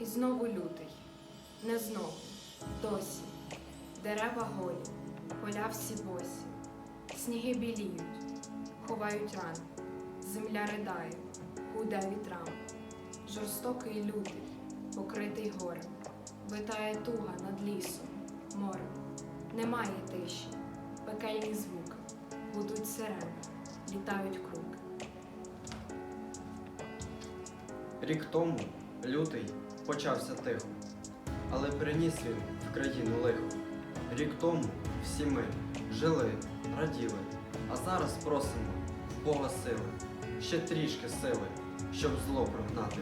І знову лютий, не знову, досі. Дерева голі, поля всі босі, сніги біліють, ховають рани, земля ридає, гуде вітрам, жорстокий лютий, покритий горем, витає туга над лісом, морем, немає тиші, пекельні звуки, гудуть сирени, літають круки. Рік тому лютий почався тихо, але приніс він в країну лихо. Рік тому всі ми жили, раділи, а зараз просимо в Бога сили, ще трішки сили, щоб зло прогнати,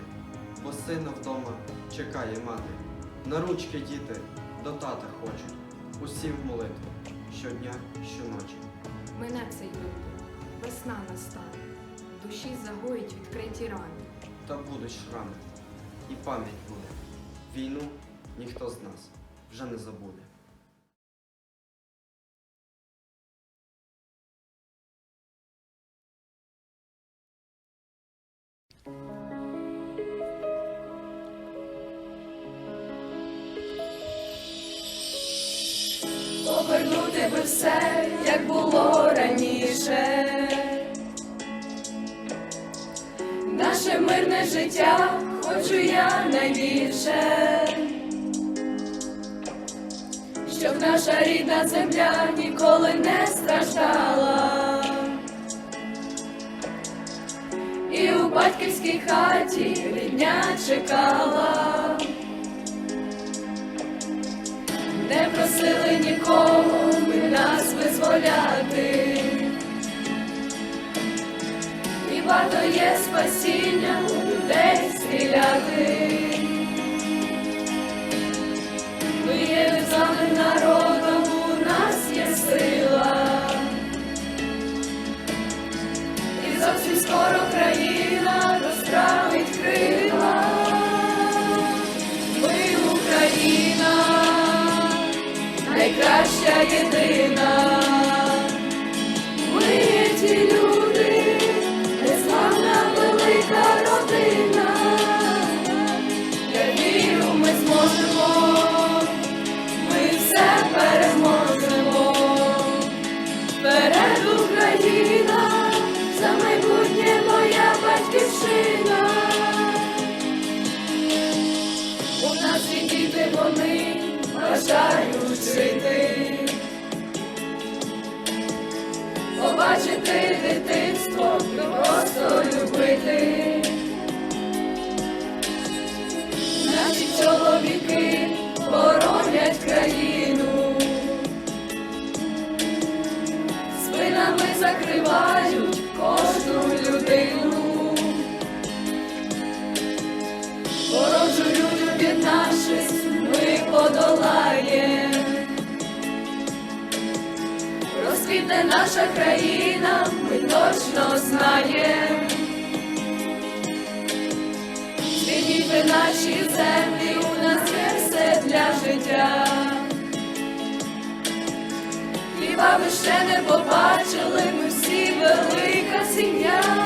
бо сина вдома чекає мати. На ручки діти до тата хочуть, усі в молитву щодня, щоночі. Мине цей лютий, весна настане, душі загоїть відкриті рани. Та будуть шрами, і пам'ять буде. Війну ніхто з нас вже не забуде. Повернути би все, як було раніше. Наше мирне життя хочу я найбільше, щоб наша рідна земля ніколи не страждала. І у батьківській хаті рідня чекала. Не просили нікого ми нас визволяти. І варто є спасіння країна розправить крила. Ми Україна найкраща єдина. Побачити Розквітне наша країна, ми точно знаємо. Звільніть наші землі, у нас є все для життя. Хіба ви ще не побачили, ми всі велика сім'я.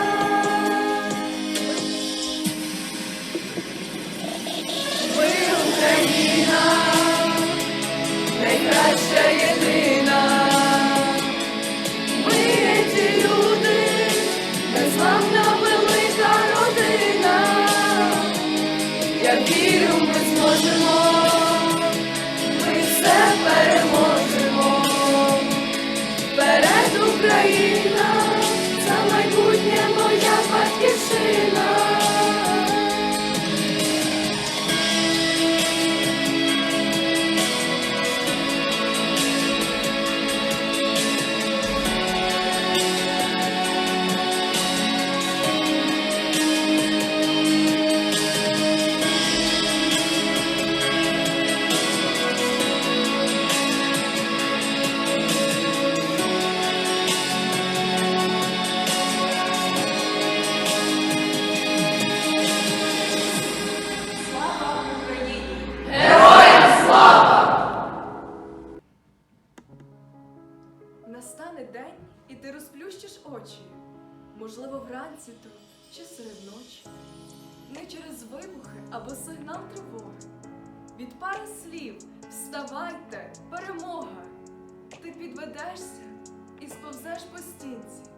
Настане день, і ти розплющиш очі. Можливо, вранці то чи серед ночі. не через вибухи або сигнал тривоги. Від пари слів вставайте, перемога. Ти підведешся і сповзеш по стінці.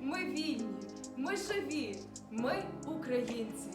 Ми вільні, ми живі, ми українці.